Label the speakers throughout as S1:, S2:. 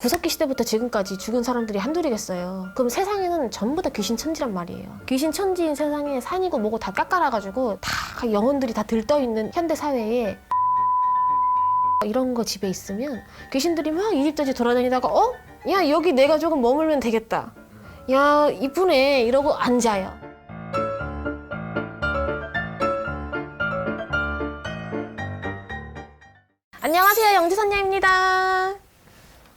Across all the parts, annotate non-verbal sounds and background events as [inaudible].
S1: 구석기 시대부터 지금까지 죽은 사람들이 한둘이겠어요. 그럼 세상에는 전부 다 귀신 천지란 말이에요. 귀신 천지인 세상에 산이고 뭐고 다 깎아놔가지고 다 영혼들이 다 들떠 있는 현대 사회에 이런 거 집에 있으면 귀신들이 막 이집저집 돌아다니다가 어? 야 여기 내가 조금 머물면 되겠다. 야 이쁘네 이러고 앉아요. 안녕하세요 영지선녀입니다.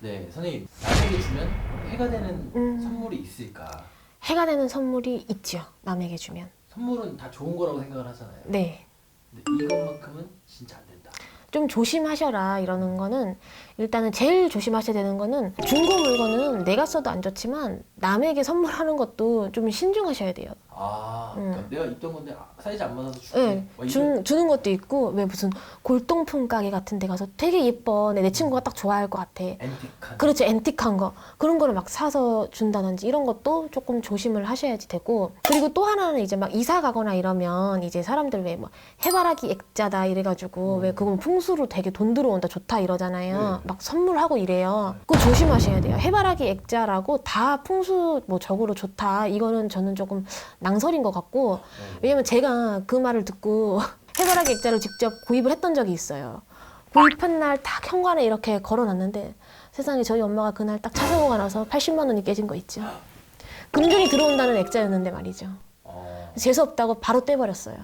S2: 네, 선생님 남에게 주면 해가 되는
S1: 음.
S2: 선물이 있을까?
S1: 해가 되는 선물이 있죠. 남에게 주면.
S2: 선물은 다 좋은 거라고 생각을 하잖아요.
S1: 네.
S2: 근데 이것만큼은 진짜 안 된다.
S1: 좀 조심하셔라 이러는 거는 일단은 제일 조심하셔야 되는 거는 중고 물건은 내가 써도 안 좋지만 남에게 선물하는 것도 좀 신중하셔야 돼요.
S2: 아,
S1: 음.
S2: 그러니까 내가 입던 건데 아, 사이즈 안 맞아서 줄게.
S1: 네,
S2: 와, 이거-
S1: 주, 주는 것도 있고 왜 무슨 골동품 가게 같은 데 가서 되게 예뻐 내, 내 친구가 딱 좋아할 것 같아
S2: 앤틱한.
S1: 그렇죠 앤틱한 거 그런 거를 막 사서 준다든지 이런 것도 조금 조심을 하셔야지 되고 그리고 또 하나는 이제 막 이사 가거나 이러면 이제 사람들 왜 뭐 해바라기 액자다 이래가지고
S2: 음.
S1: 왜 그건 풍수로 되게 돈 들어온다 좋다 이러잖아요
S2: 네.
S1: 막 선물하고 이래요 그거 조심하셔야 돼요 해바라기 액자라고 다 풍수 뭐 적으로 좋다 이거는 저는 조금 낭 설인 것 같고
S2: 네.
S1: 왜냐면 제가 그 말을 듣고 [laughs] 해바라기 액자를 직접 구입을 했던 적이 있어요. 구입한 날 딱 현관에 이렇게 걸어놨는데 세상에 저희 엄마가 그날 딱 차 사고가 나서 80만 원이 깨진 거 있죠. 금전이 들어온다는 액자였는데 말이죠.
S2: 어,
S1: 재수 없다고 바로 떼버렸어요.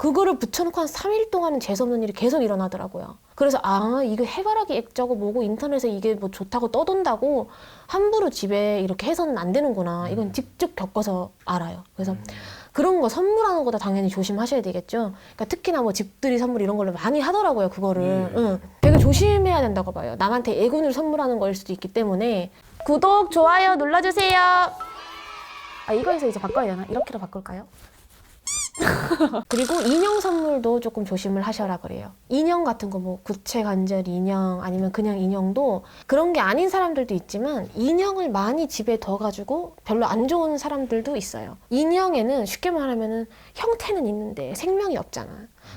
S1: 그거를 붙여놓고 한 3일 동안은 재수없는 일이 계속 일어나더라고요. 그래서 아 이거 해바라기 액자고 뭐고 인터넷에 이게 뭐 좋다고 떠돈다고 함부로 집에 이렇게 해서는 안 되는구나. 이건 직접 겪어서 알아요. 그래서
S2: 음.
S1: 그런 거 선물하는 거다 당연히 조심하셔야 되겠죠. 그러니까 특히나 뭐 집들이 선물 이런 걸로 많이 하더라고요. 그거를.
S2: 네.
S1: 응. 되게 조심해야 된다고 봐요. 남한테 애군을 선물하는 거일 수도 있기 때문에 구독 좋아요 눌러주세요. 아 이거에서 이제 바꿔야 되나? 이렇게로 바꿀까요? [laughs] 그리고 인형 선물도 조금 조심을 하셔라 그래요. 인형 같은 거 뭐 구체 관절 인형 아니면 그냥 인형도 그런 게 아닌 사람들도 있지만 인형을 많이 집에 둬 가지고 별로 안 좋은 사람들도 있어요. 인형에는 쉽게 말하면은 형태는 있는데 생명이 없잖아.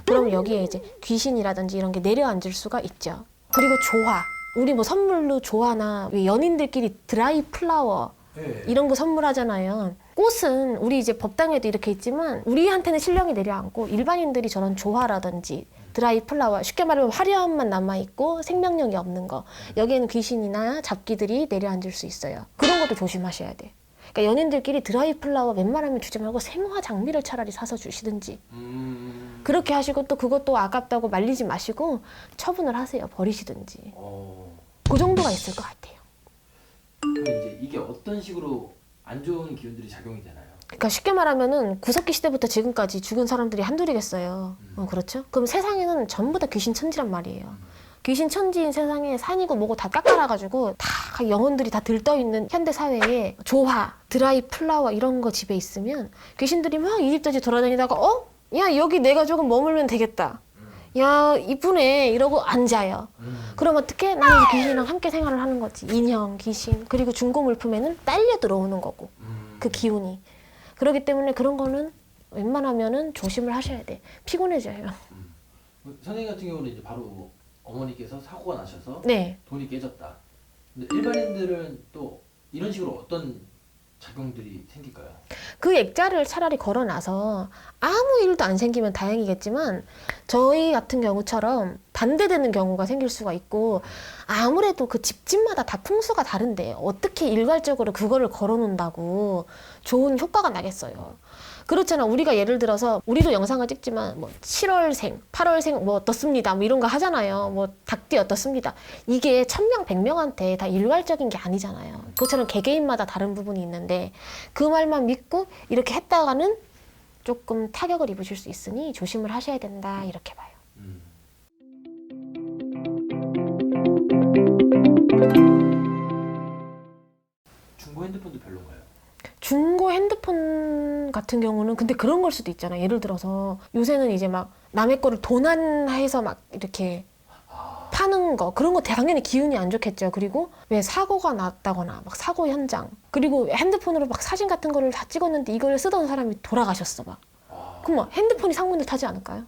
S1: 그럼 여기에 이제 귀신이라든지 이런 게 내려앉을 수가 있죠. 그리고 조화. 우리 뭐 선물로 조화나 왜 연인들끼리 드라이 플라워
S2: 네.
S1: 이런 거 선물하잖아요. 꽃은 우리 이제 법당에도 이렇게 있지만 우리한테는 신령이 내려앉고 일반인들이 저런 조화라든지 드라이 플라워 쉽게 말하면 화려함만 남아 있고 생명력이 없는 거 여기에는 귀신이나 잡기들이 내려앉을 수 있어요. 그런 것도 조심하셔야 돼. 그러니까 연인들끼리 드라이 플라워 웬만하면 주지 말고 생화 장미를 차라리 사서 주시든지
S2: 음.
S1: 그렇게 하시고 또 그것도 아깝다고 말리지 마시고 처분을 하세요. 버리시든지
S2: 어.
S1: 그 정도가 있을 것 같아요.
S2: 그럼 이제 이게 어떤 식으로 안 좋은 기운들이 작용이 되나요?
S1: 그러니까 쉽게 말하면은 구석기 시대부터 지금까지 죽은 사람들이 한둘이겠어요. 어, 그렇죠? 그럼 세상에는 전부 다 귀신 천지란 말이에요. 귀신 천지인 세상에 산이고 뭐고 다 깎아놔가지고 다 영혼들이 다 들떠 있는 현대 사회에 조화, 드라이 플라워 이런 거 집에 있으면 귀신들이 막 이집저집 돌아다니다가 어? 야 여기 내가 조금 머물면 되겠다. 야 이쁘네 이러고 앉아요.
S2: 음.
S1: 그럼 어떻게? 나는 귀신이랑 함께 생활을 하는 거지. 인형, 귀신 그리고 중고 물품에는 딸려 들어오는 거고.
S2: 음.
S1: 그 기운이. 그렇기 때문에 그런 거는 웬만하면은 조심을 하셔야 돼. 피곤해져요.
S2: 음. 선생님 같은 경우는 이제 바로 어머니께서 사고가 나셔서
S1: 네.
S2: 돈이 깨졌다. 근데 일반인들은 또 이런 식으로 어떤 작용들이 생길까요?
S1: 그 액자를 차라리 걸어놔서 아무 일도 안 생기면 다행이겠지만 저희 같은 경우처럼 반대되는 경우가 생길 수가 있고 아무래도 그 집집마다 다 풍수가 다른데 어떻게 일괄적으로 그거를 걸어놓는다고 좋은 효과가 나겠어요. 그렇잖아. 우리가 예를 들어서 우리도 영상을 찍지만 뭐 7월생, 8월생 뭐 어떻습니다. 뭐 이런 거 하잖아요. 뭐 닭띠 어떻습니다. 이게 천명 백명한테 다 일괄적인 게 아니잖아요. 그것처럼 개개인마다 다른 부분이 있는데 그 말만 믿고 이렇게 했다가는 조금 타격을 입으실 수 있으니 조심을 하셔야 된다 이렇게 봐요.
S2: 음. 중고 핸드폰도 별론가요?
S1: 중고 핸드폰 같은 경우는 근데 그런 걸 수도 있잖아요. 예를 들어서 요새는 이제 막 남의 거를 도난해서 막 이렇게
S2: 아,
S1: 파는 거 그런 거 당연히 기운이 안 좋겠죠. 그리고 왜 사고가 났다거나 막 사고 현장 그리고 핸드폰으로 막 사진 같은 거를 다 찍었는데 이걸 쓰던 사람이 돌아가셨어 막.
S2: 아.
S1: 그럼 뭐 핸드폰이 상문을 타지 않을까요?